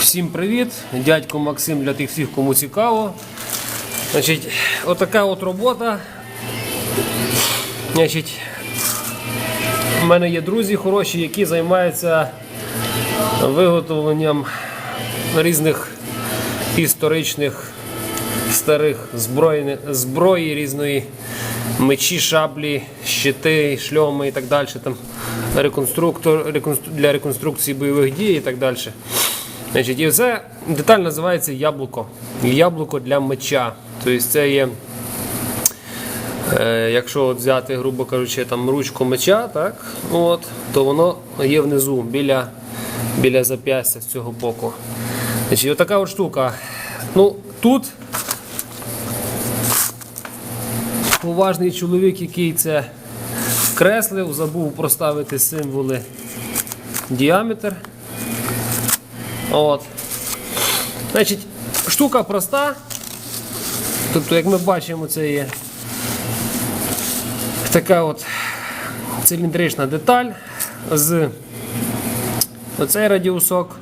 Всім привіт! Дядько Максим для тих всіх, кому цікаво. Значить, отака от робота. Значить, у мене є друзі хороші, які займаються виготовленням різних історичних старих зброї, зброї різної, мечі, шаблі, щити, шльоми і так далі. Там реконструктор реконстру- для реконструкції бойових дій і так далі. Значить, і це деталь називається яблуко. Яблуко для меча. Тобто це є. Е, якщо от взяти, грубо кажучи, там ручку меча, так, от, то воно є внизу, біля, біля зап'ястя з цього боку. Значить, отака от штука. Ну, тут поважний чоловік, який це креслив, забув проставити символи діаметр. От. Значить, штука проста. Тобто, як ми бачимо, це є така от циліндрична деталь з оцей радіусок.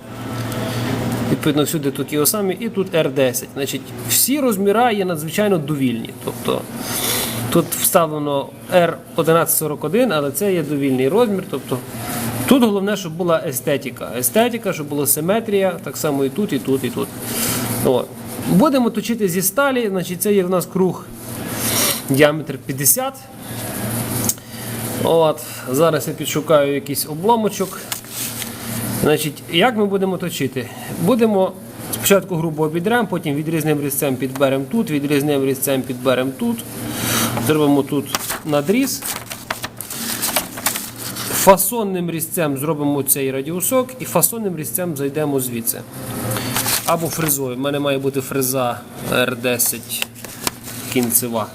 Відповідно, всюди тут його самі, і тут R10. Значить, всі розміри є надзвичайно довільні. Тобто тут вставлено R1141, але це є довільний розмір. Тобто тут головне, щоб була естетика. Естетика, щоб була симетрія, так само і тут, і тут, і тут. От. Будемо точити зі сталі, значить, це є в нас круг діаметр 50. От, зараз я підшукаю якийсь обломочок. Значить, як ми будемо точити? Будемо спочатку грубо обідремо, потім відрізним різцем підберемо тут, відрізним різцем підберемо тут. Зробимо тут надріз. Фасонним різцем зробимо цей радіусок і фасонним різцем зайдемо звідси. Або фрезою. У мене має бути фреза R10 кінцева.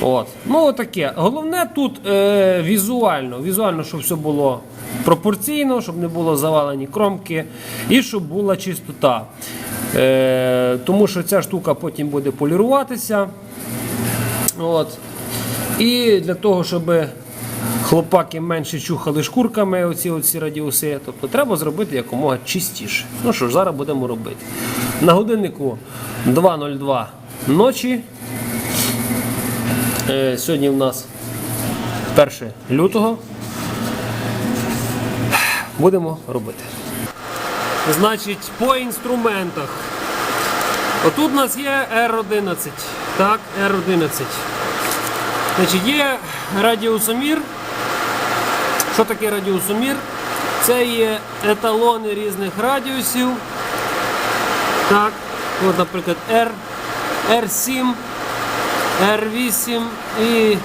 От. Ну, отаке. Головне тут е, візуально, візуально, щоб все було пропорційно, щоб не було завалені кромки і щоб була чистота. Е, тому що ця штука потім буде поліруватися. От. І для того, щоб хлопаки менше чухали шкурками оці, оці радіуси, тобто треба зробити якомога чистіше. Ну що ж, зараз будемо робити. На годиннику 2.02 ночі. Е, Сьогодні в нас 1 лютого. Будемо робити. Значить, по інструментах. Отут у нас є R11. Так, R11. Значить, є радіусомір. Що таке радіусомір? Це є еталони різних радіусів. Так, от, наприклад, R, R7. R8 і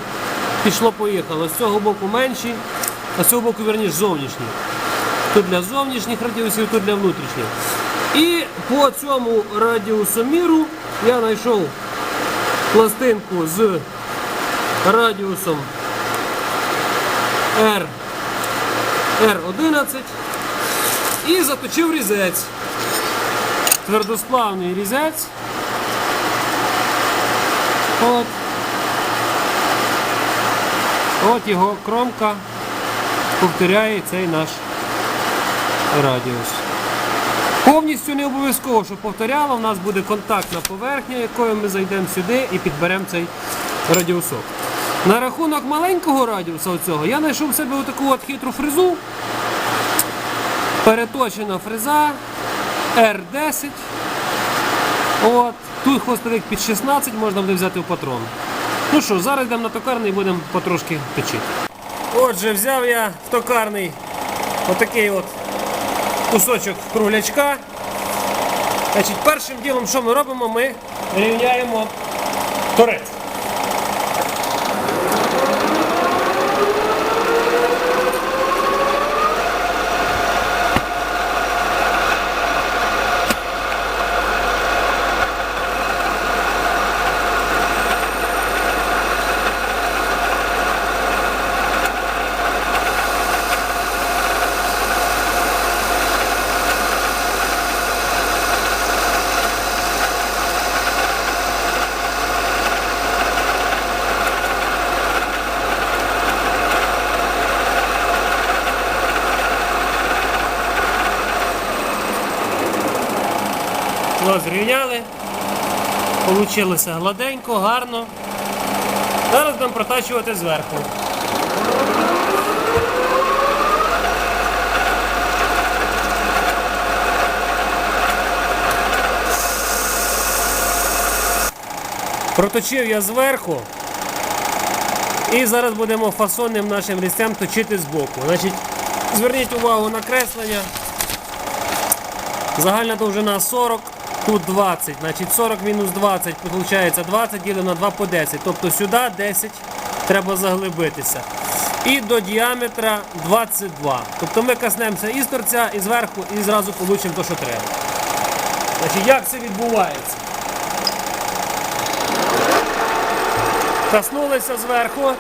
пішло-поїхало. З цього боку менші, а з цього боку верніше зовнішні. Тут для зовнішніх радіусів, тут для внутрішніх. І по цьому радіусоміру я знайшов пластинку з радіусом R, R11 і заточив різець. Твердосплавний різець. От. От його кромка повторяє цей наш радіус. Повністю не обов'язково, щоб повторяло, у нас буде контактна поверхня, якою ми зайдемо сюди і підберемо цей радіусок. На рахунок маленького радіуса оцього я знайшов в себе отаку от хитру фрезу. Переточена фреза R10. От. Тут хвостовик під 16, можна буде взяти в патрон. Ну що, зараз йдемо на токарний і будемо потрошки точити. Отже, взяв я в токарний отакий от кусочок круглячка. Значить, Першим ділом, що ми робимо, ми рівняємо торець. Получилося гладенько, гарно. Зараз будемо протачувати зверху. Проточив я зверху. І зараз будемо фасонним нашим різцем точити збоку. Значить, зверніть увагу на креслення. Загальна довжина 40, тут 20. Значить 40 мінус 20, виходить 20 ділимо на 2 по 10. Тобто сюди 10 треба заглибитися. І до діаметра 22. Тобто ми коснемося і з торця, і зверху, і зразу получимо те, що треба. Значить, як це відбувається? Коснулися зверху.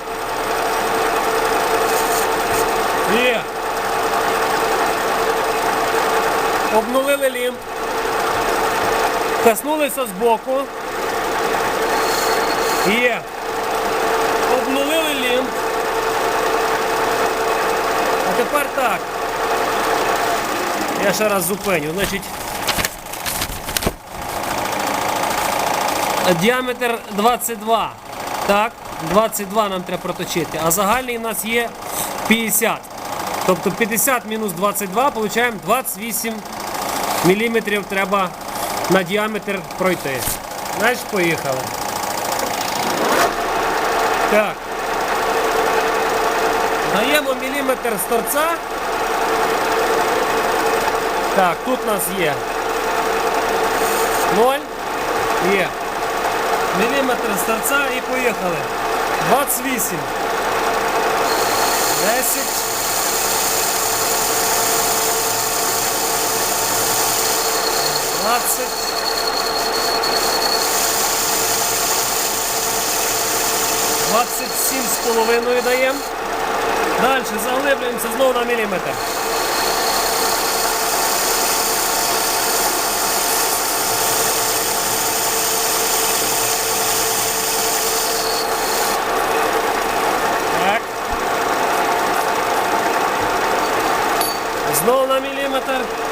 Є. Обнулили лімб. Коснулися збоку. Є. Обнулили лімб. А тепер так. Я ще раз зупиню. Значить. Діаметр 22. Так, 22 нам треба проточити, а загальний у нас є 50. Тобто 50 мінус 22, получаємо 28 мм треба на діаметр пройти. Значить, поїхали. Так. Даємо міліметр з торця. Так, тут у нас є 0. Є. Міліметр з торця і поїхали. 28. 10. 20. 27 з половиною даємо. Далі заглиблюємося знову на міліметр. Так. Знову на міліметр.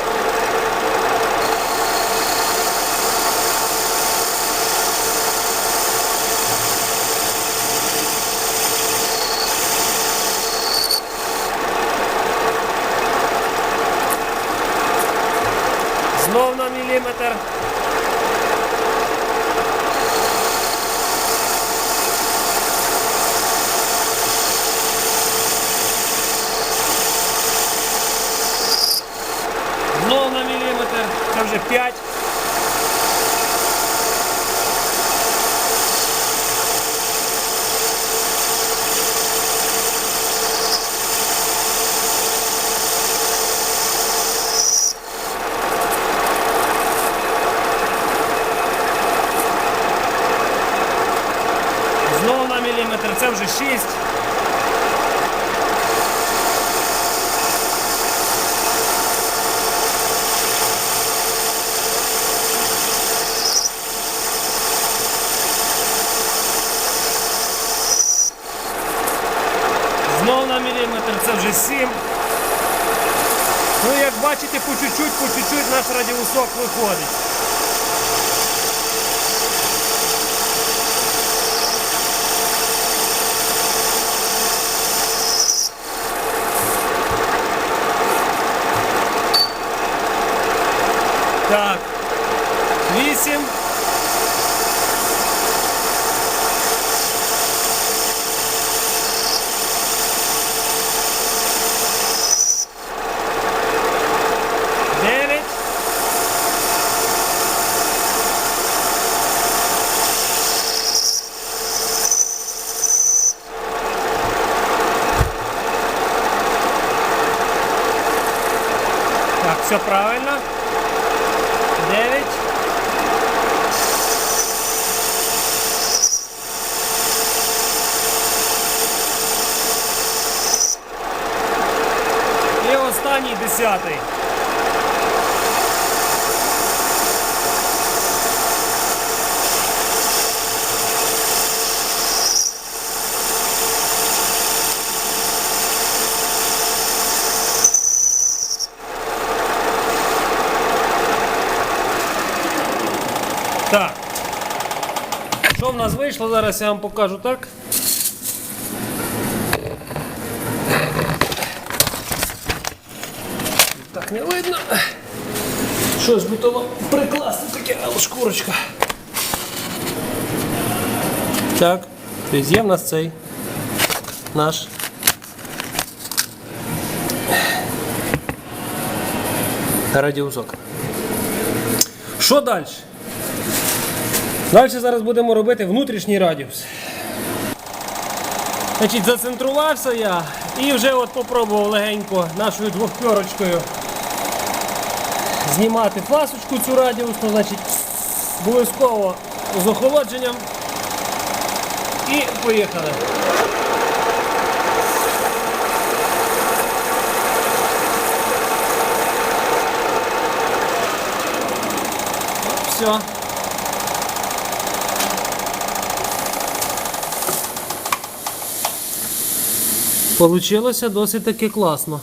радіусок виходить. Так. Вісім. Все правильно. Дев'ять. І останній десятий. Так. Що в нас вийшло? Зараз я вам покажу так. Так не видно. Щось би то прикласти таке, але шкурочка. Так, тобто є в нас цей наш. Радіусок. Що далі? Далі зараз будемо робити внутрішній радіус. Значить, зацентрувався я і вже от попробував легенько нашою двохпьорочкою знімати фасочку цю радіусну, значить, обов'язково з охолодженням. І поїхали. Все. Получилося досить таки класно.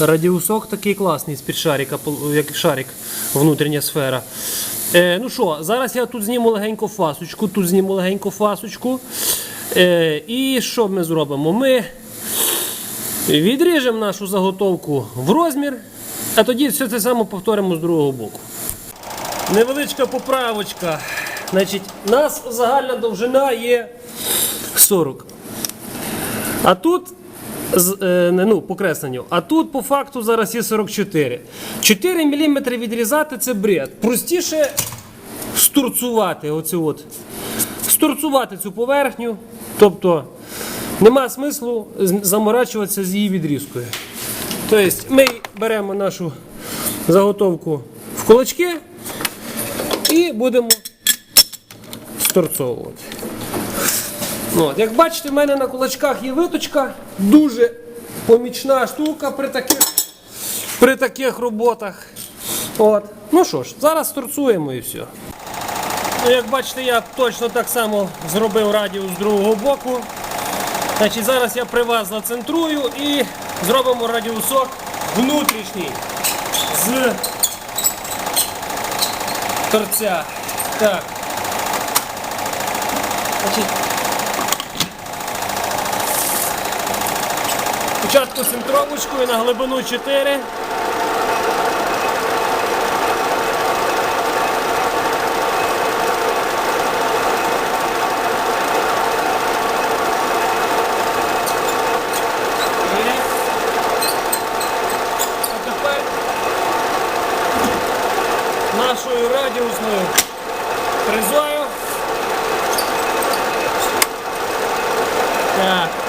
Радіусок такий класний з-під шарика, як шарик, внутрішня сфера. Е, ну що, зараз я тут зніму легенько фасочку, тут зніму легенько фасочку. Е, і що ми зробимо? Ми відріжемо нашу заготовку в розмір, а тоді все це саме повторимо з другого боку. Невеличка поправочка. Значить, у нас загальна довжина є 40. А тут е, ну, по кресленню. А тут по факту зараз є 44. 4 мм відрізати це бред. Простіше стурцувати оцю от. Стурцувати цю поверхню. Тобто нема смислу заморачуватися з її відрізкою. Тобто ми беремо нашу заготовку в кулачки і будемо сторцовувати. Ну, як бачите, в мене на кулачках є виточка, дуже помічна штука при таких, при таких роботах. От. Ну що ж, зараз торцуємо і все. Ну, як бачите, я точно так само зробив радіус з другого боку. Значить, Зараз я при вас зацентрую і зробимо радіусок внутрішній з торця. Так. Значить, Спочатку центровочкою на глибину 4. Є. А тепер нашою радіусною фрезою. Так.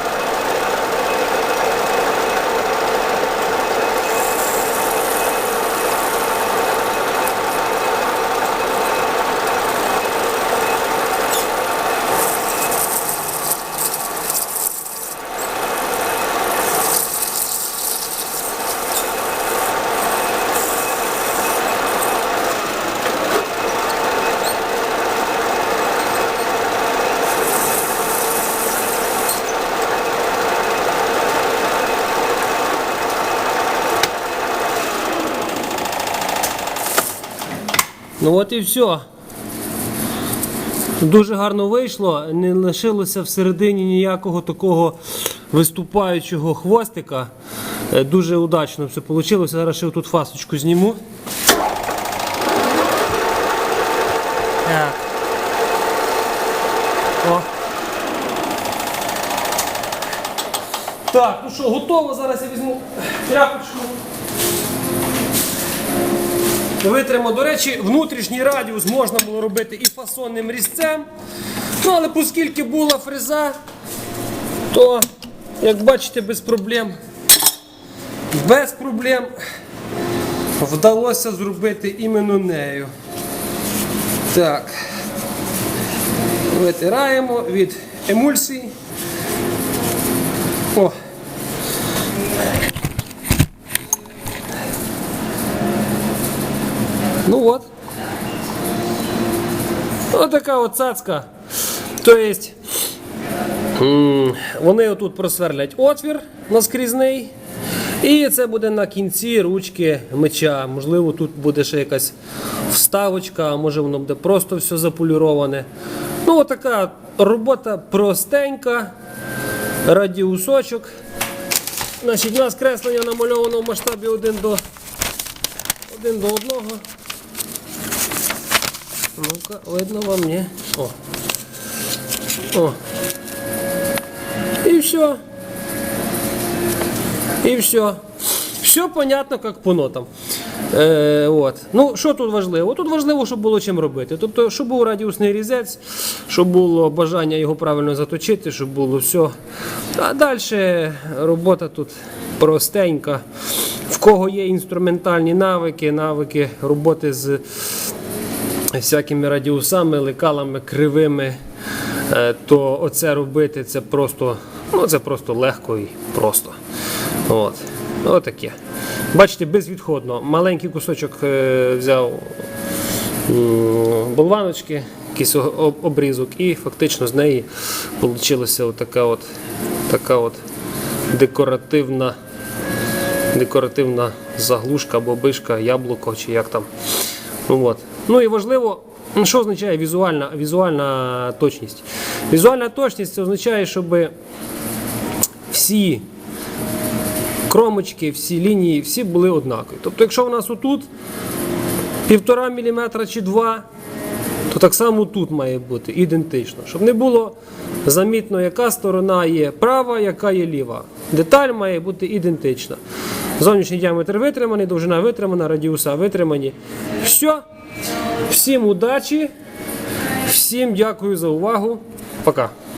Ну от і все. Дуже гарно вийшло, не лишилося всередині ніякого такого виступаючого хвостика. Е, Дуже удачно все вийшло. Зараз ще тут фасочку зніму. Так. О. Так, ну що, готово. Зараз я візьму Витримо, до речі, внутрішній радіус можна було робити і фасонним різцем. Ну, але оскільки була фреза, то, як бачите, без проблем. Без проблем вдалося зробити іменно нею. Так. Витираємо від емульсій. Ну от. Ось така от цацка. Тобто, вони отут просверлять отвір наскрізний. І це буде на кінці ручки меча. Можливо, тут буде ще якась вставочка, а може воно буде просто все заполіроване. Ну, отака робота простенька, радіусочок. Значить, у нас креслення намальовано в масштабі 1 до, 1 до 1. Ну-ка, видно вам, ні? О. О. І все. І все. Все понятно, як по нотам. Е, от. Ну, що тут важливо? Тут важливо, щоб було чим робити. Тобто, щоб був радіусний різець, щоб було бажання його правильно заточити, щоб було все. А далі робота тут простенька. В кого є інструментальні навики, навики роботи з всякими радіусами, лекалами, кривими, е, то оце робити це просто, ну, це просто легко і просто. От. Отаке. Бачите, безвідходно. Маленький кусочок е, взяв болваночки, якийсь обрізок, і фактично з неї вийшла така от, така от декоративна, декоративна заглушка, бобишка, яблуко чи як там. Ну, от. Ну і важливо, ну, що означає візуальна, візуальна точність? Візуальна точність це означає, щоб всі кромочки, всі лінії, всі були однакові. Тобто, якщо в нас отут півтора міліметра чи два, то так само тут має бути ідентично, щоб не було замітно, яка сторона є права, яка є ліва. Деталь має бути ідентична. Зовнішній діаметр витриманий, довжина витримана, радіуса витримані. Все. Всім удачі, всім дякую за увагу. Пока.